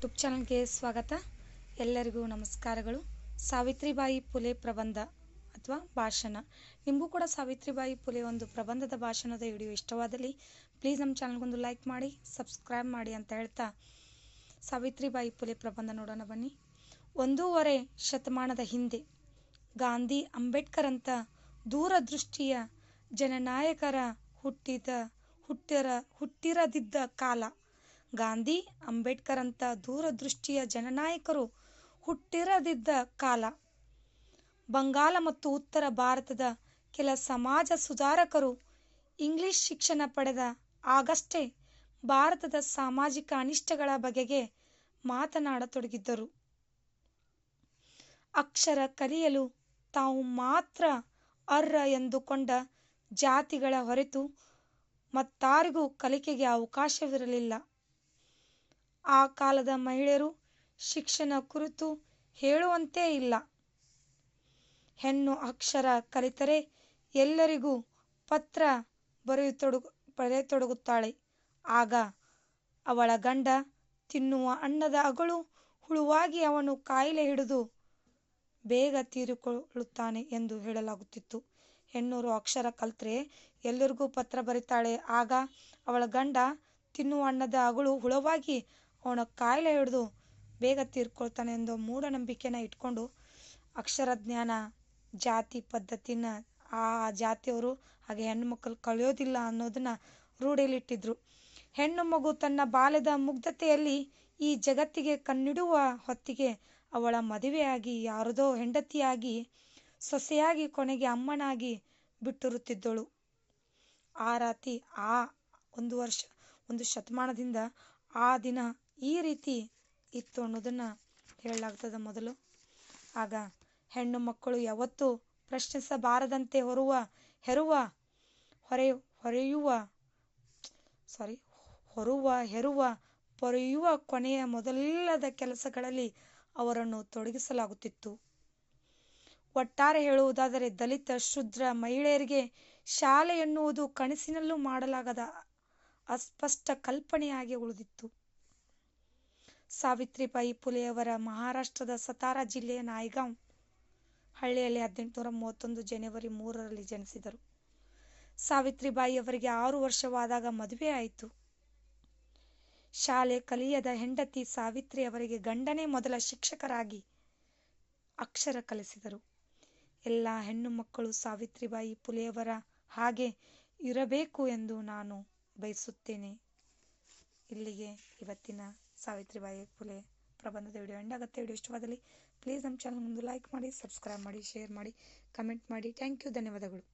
YouTube ಚಾನಲ್ಗೆ ಸ್ವಾಗತ. ಎಲ್ಲರಿಗೂ ನಮಸ್ಕಾರಗಳು. ಸಾವಿತ್ರಿಬಾಯಿ ಪುಲೆ ಪ್ರಬಂಧ ಅಥವಾ ಭಾಷಣ. ನಿಮಗೂ ಕೂಡ ಸಾವಿತ್ರಿಬಾಯಿ ಪುಲೆ ಒಂದು ಪ್ರಬಂಧದ ಭಾಷಣದ ವಿಡಿಯೋ ಇಷ್ಟವಾದಲ್ಲಿ ಪ್ಲೀಸ್ ನಮ್ಮ ಚಾನಲ್ಗೊಂದು ಲೈಕ್ ಮಾಡಿ, ಸಬ್ಸ್ಕ್ರೈಬ್ ಮಾಡಿ ಅಂತ ಹೇಳ್ತಾ ಸಾವಿತ್ರಿಬಾಯಿ ಪುಲೆ ಪ್ರಬಂಧ ನೋಡೋಣ ಬನ್ನಿ. ಒಂದೂವರೆ ಶತಮಾನದ ಹಿಂದೆ ಗಾಂಧಿ ಅಂಬೇಡ್ಕರ್ ಅಂತ ದೂರದೃಷ್ಟಿಯ ಜನನಾಯಕರ ಹುಟ್ಟಿದ ಹುಟ್ಟಿರ ಹುಟ್ಟಿರದಿದ್ದ ಕಾಲ. ಗಾಂಧಿ ಅಂಬೇಡ್ಕರ್ ಅಂತ ದೂರದೃಷ್ಟಿಯ ಜನನಾಯಕರು ಹುಟ್ಟಿರದಿದ್ದ ಕಾಲ. ಬಂಗಾಲ ಮತ್ತು ಉತ್ತರ ಭಾರತದ ಕೆಲ ಸಮಾಜ ಸುಧಾರಕರು ಇಂಗ್ಲಿಷ್ ಶಿಕ್ಷಣ ಪಡೆದ ಆಗಷ್ಟೇ ಭಾರತದ ಸಾಮಾಜಿಕ ಅನಿಷ್ಟಗಳ ಬಗೆಗೆ ಮಾತನಾಡತೊಡಗಿದ್ದರು. ಅಕ್ಷರ ಕಲಿಯಲು ತಾವು ಮಾತ್ರ ಅರ್ಹ ಎಂದುಕೊಂಡ ಜಾತಿಗಳ ಹೊರತು ಮತ್ತಾರಿಗೂ ಕಲಿಕೆಗೆ ಅವಕಾಶವಿರಲಿಲ್ಲ. ಆ ಕಾಲದ ಮಹಿಳೆಯರು ಶಿಕ್ಷಣ ಕುರಿತು ಹೇಳುವಂತೆ ಇಲ್ಲ. ಹೆಣ್ಣು ಅಕ್ಷರ ಕಲಿತರೆ ಎಲ್ಲರಿಗೂ ಪತ್ರ ಬರೆಯತೊಡಗು ಬರೆಯತೊಡಗುತ್ತಾಳೆ. ಆಗ ಅವಳ ಗಂಡ ತಿನ್ನುವ ಅನ್ನದ ಅಗಳು ಹುಳುವಾಗಿ ಅವನು ಕಾಯಿಲೆ ಹಿಡಿದು ಬೇಗ ತೀರಿಕೊಳ್ಳುತ್ತಾನೆ ಎಂದು ಹೇಳಲಾಗುತ್ತಿತ್ತು. ಹೆಣ್ಣೂರು ಅಕ್ಷರ ಕಲ್ತ್ರೆ ಎಲ್ಲರಿಗೂ ಪತ್ರ ಬರೀತಾಳೆ. ಆಗ ಅವಳ ಗಂಡ ತಿನ್ನುವ ಅನ್ನದ ಅಗಳು ಹುಳವಾಗಿ ಅವನ ಕಾಯಿಲೆ ಹಿಡಿದು ಬೇಗ ತೀರ್ಕೊಳ್ತಾನೆ ಎಂದು ಮೂಢನಂಬಿಕೆನ ಇಟ್ಕೊಂಡು ಅಕ್ಷರ ಜ್ಞಾನ, ಜಾತಿ ಪದ್ಧತಿನ ಆ ಜಾತಿಯವರು ಹಾಗೆ ಹೆಣ್ಣು ಮಕ್ಕಳು ಅನ್ನೋದನ್ನ ರೂಢಿಯಲ್ಲಿಟ್ಟಿದ್ರು. ಹೆಣ್ಣು ಮಗು ತನ್ನ ಬಾಲ್ಯದ ಮುಗ್ಧತೆಯಲ್ಲಿ ಈ ಜಗತ್ತಿಗೆ ಕಣ್ಣಿಡುವ ಹೊತ್ತಿಗೆ ಅವಳ ಮದುವೆಯಾಗಿ ಯಾರದೋ ಹೆಂಡತಿಯಾಗಿ, ಸೊಸೆಯಾಗಿ, ಕೊನೆಗೆ ಅಮ್ಮನಾಗಿ ಬಿಟ್ಟಿರುತ್ತಿದ್ದಳು. ಆ ರಾತಿ ಆ ಒಂದು ವರ್ಷ, ಒಂದು ಶತಮಾನದಿಂದ ಆ ದಿನ ಈ ರೀತಿ ಇತ್ತು ಅನ್ನೋದನ್ನು ಹೇಳಲಾಗ್ತದೆ ಮೊದಲು. ಆಗ ಹೆಣ್ಣು ಮಕ್ಕಳು ಯಾವತ್ತೂ ಪ್ರಶ್ನಿಸಬಾರದಂತೆ ಹೊರುವ, ಹೆರುವ, ಹೊರೆ, ಹೊರೆಯುವ ಸಾರಿ ಹೊರುವ, ಹೆರುವ, ಪೊರೆಯುವ ಕೊನೆಯ ಮೊದಲಾದ ಕೆಲಸಗಳಲ್ಲಿ ಅವರನ್ನು ತೊಡಗಿಸಲಾಗುತ್ತಿತ್ತು. ಒಟ್ಟಾರೆ ಹೇಳುವುದಾದರೆ ದಲಿತ, ಶುದ್ರ ಮಹಿಳೆಯರಿಗೆ ಶಾಲೆ ಎನ್ನುವುದು ಕನಸಿನಲ್ಲೂ ಮಾಡಲಾಗದ ಅಸ್ಪಷ್ಟ ಕಲ್ಪನೆಯಾಗಿ ಉಳಿದಿತ್ತು. ಸಾವಿತ್ರಿಬಾಯಿ ಪುಲೆಯವರ ಮಹಾರಾಷ್ಟ್ರದ ಸತಾರ ಜಿಲ್ಲೆಯ ನಾಯ್ಗಾಂವ್ ಹಳ್ಳಿಯಲ್ಲಿ ಹದಿನೆಂಟುನೂರ ಮೂವತ್ತೊಂದು ಜನವರಿ ಮೂರರಲ್ಲಿ ಜನಿಸಿದರು. ಸಾವಿತ್ರಿಬಾಯಿ ಅವರಿಗೆ ಆರು ವರ್ಷವಾದಾಗ ಮದುವೆಯಾಯಿತು ಶಾಲೆ ಕಲಿಯದ ಹೆಂಡತಿ ಸಾವಿತ್ರಿ ಅವರಿಗೆ ಗಂಡನೇ ಮೊದಲ ಶಿಕ್ಷಕರಾಗಿ ಅಕ್ಷರ ಕಲಿಸಿದರು. ಎಲ್ಲ ಹೆಣ್ಣು ಮಕ್ಕಳು ಸಾವಿತ್ರಿಬಾಯಿ ಪುಲೆಯವರ ಹಾಗೆ ಇರಬೇಕು ಎಂದು ನಾನು ಬಯಸುತ್ತೇನೆ. ಇಲ್ಲಿಗೆ ಇವತ್ತಿನ ಸಾವಿತ್ರಿಬಾಯಿ ಫುಲೆ ಪ್ರಬಂಧದ ವಿಡಿಯೋ ಎಂಡ್ ಆಗುತ್ತೆ. ವಿಡಿಯೋ ಇಷ್ಟವಾದಲ್ಲಿ ಪ್ಲೀಸ್ ನಮ್ಮ ಚಾನಲ್ ಒಂದು ಲೈಕ್ ಮಾಡಿ ಸಬ್ಸ್ಕ್ರೈಬ್ ಮಾಡಿ ಶೇರ್ ಮಾಡಿ ಕಮೆಂಟ್ ಮಾಡಿ. ಥ್ಯಾಂಕ್ ಯು ಧನ್ಯವಾದಗಳು.